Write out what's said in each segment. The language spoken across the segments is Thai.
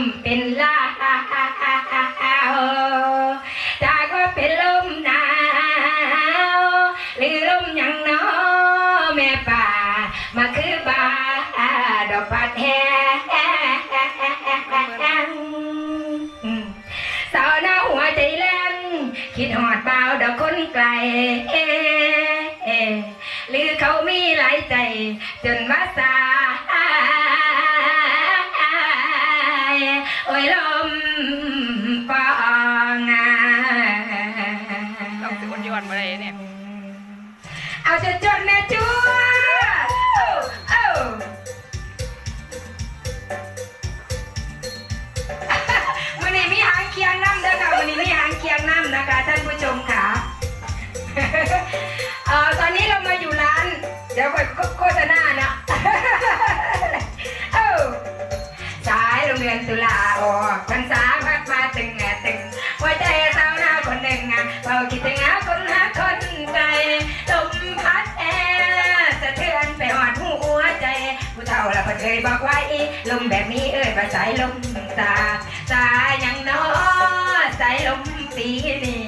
มเป็นลาจากว่าเป็นลมหนาวหรือลมยังน้อแม่ป่า มาคือบาดอกปัดแฮสาวหน้าหัวใจแล่นคิดหอดเบาดอกคนไกลหรือเขามีหลายใจ จนว่าสา โอ้ยลมปองาต้องสิคนย้อนมาได้เนี่ย เอาจนจนแม่จูเอ้าวันนี้มีหางเคียงน้ำเด้อค่ะวันนี้มีหางเคียงน้ำนะคะ ท่านผู้ชมค่ะ ผู้เฒ่าละเพิ่นเคยบอกไว้ลมแบบนี้เอ้ยว่าสายลมตาสายังน้อสายลมปีนี้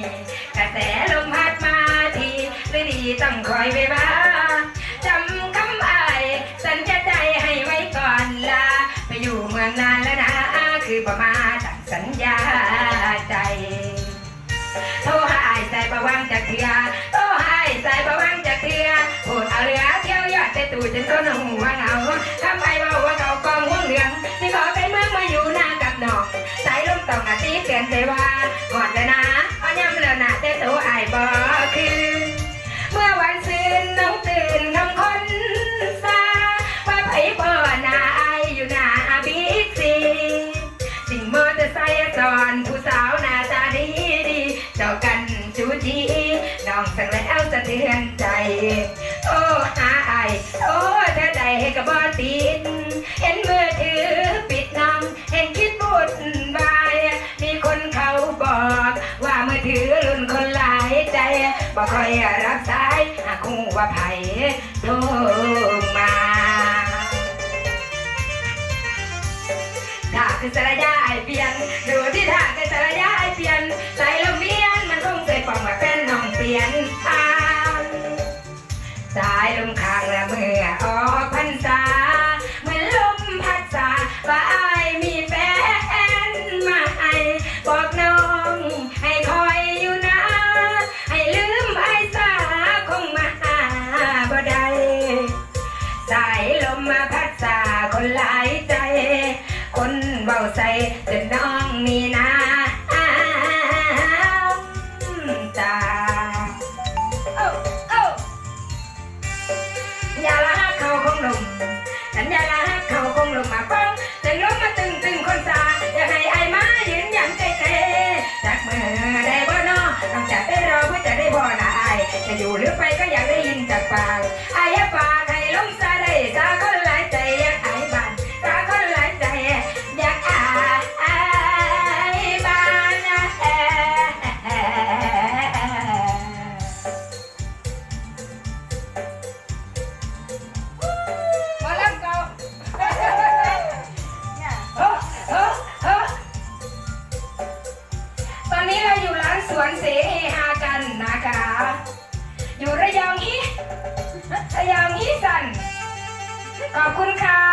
กระแสลมพัดมาทีหรือดีต้องคอยไปบ้าจำคำอายสัญญาใจให้ไว้ก่อนลาไปอยู่เมืองนานแล้วนะคือประมาตั้งสัญญา แต่ตู่จนก็หนหัวเหงาทำไมว่าว่าเขากองห่วงเหลืองที่ขอไปเมืองมาอยู่หน้ากับน้องสายลมต้องอาทิตย์เตือนใจว่าหอดแล้วนะเอาย้ำแล้วนะแต่ตัวอ้บ่คือ เมื่อวันซืนน้องตื่นคำคนซาว่าไผพ่อหน้าออยู่หน้าบิ๊กซีสิ่งมอเตอร์ไซค์จอนผู้สาวหน้าตาดีดีเจ้ากันจูจีน้องสั่งแล้วสะเทือนใจ โอ้หาอายโอ้เธอใดให้กับบอติดเห็นมือถือปิดน้องเห็นคิดบุญบาย มีคนเขาบอก ว่ามือถือรุ่นคนหลายใจบ่ค่อยรับสายหากคู่ว่าไผโทรมาถ้าคือสระยาไอเปลี่ยนดูที่ถ้าคือสระยาไอเปลี่ยนใส่ลมเมีย ว่าไอายมีแฟนมาให้บอกน้องให้คอยอยู่นะ ให้ลืมไอ้สาคงมาหาบ่ได้สายลมมาพัดสาคนหลายใจ คนเบาใส่จนน้องมีน้ำ อยู่หรือไปก็อยากได้ยินจากปากอายปากให้ลงซาได้ตาคนหลายใจอยากอายบ้านตาคนหลายใจอยากอายบ้านพอแล้วเก่าเฮ้อเฮ้ฮ้ตอนนี้เราอยู่ร้านสวนสี รัชยามีสันขอบคุณค่ะ